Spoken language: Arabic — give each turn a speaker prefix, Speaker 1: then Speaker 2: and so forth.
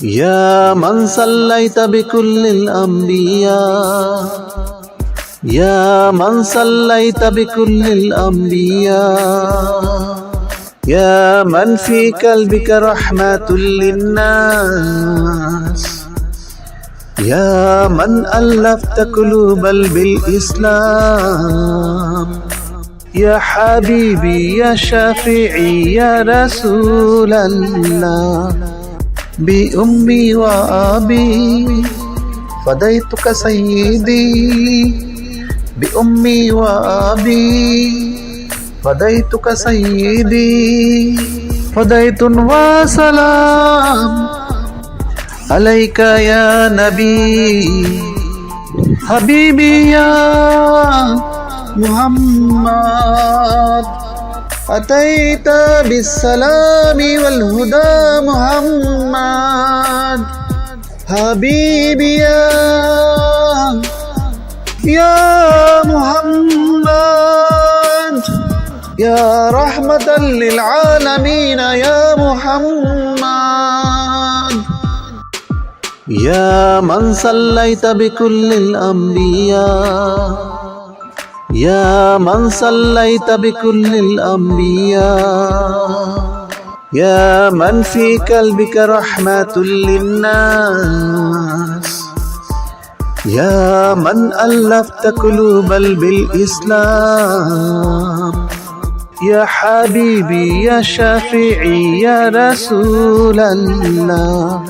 Speaker 1: يا من صليت بكل الأنبياء. يا من صليت بكل الأنبياء. يا من في قلبك رحمة للناس. يا من ألفت قلوب بالإسلام. يا حبيبي يا شافعي يا رسول الله. بأمي وأبي فديتك سيدي بأمي وأبي فديتك سيدي فديت وسلام عليك يا نبي حبيبي يا محمد أتيت بالسلام والهدى محمد حبيبي يا يا محمد يا رحمة للعالمين يا محمد. يا من صليت بكل الأنبياء يا من صليت بكل الأنبياء. يا من في قلبك رحمة للناس. يا من ألفت قلوب بالإسلام. يا حبيبي يا شافعي يا رسول الله.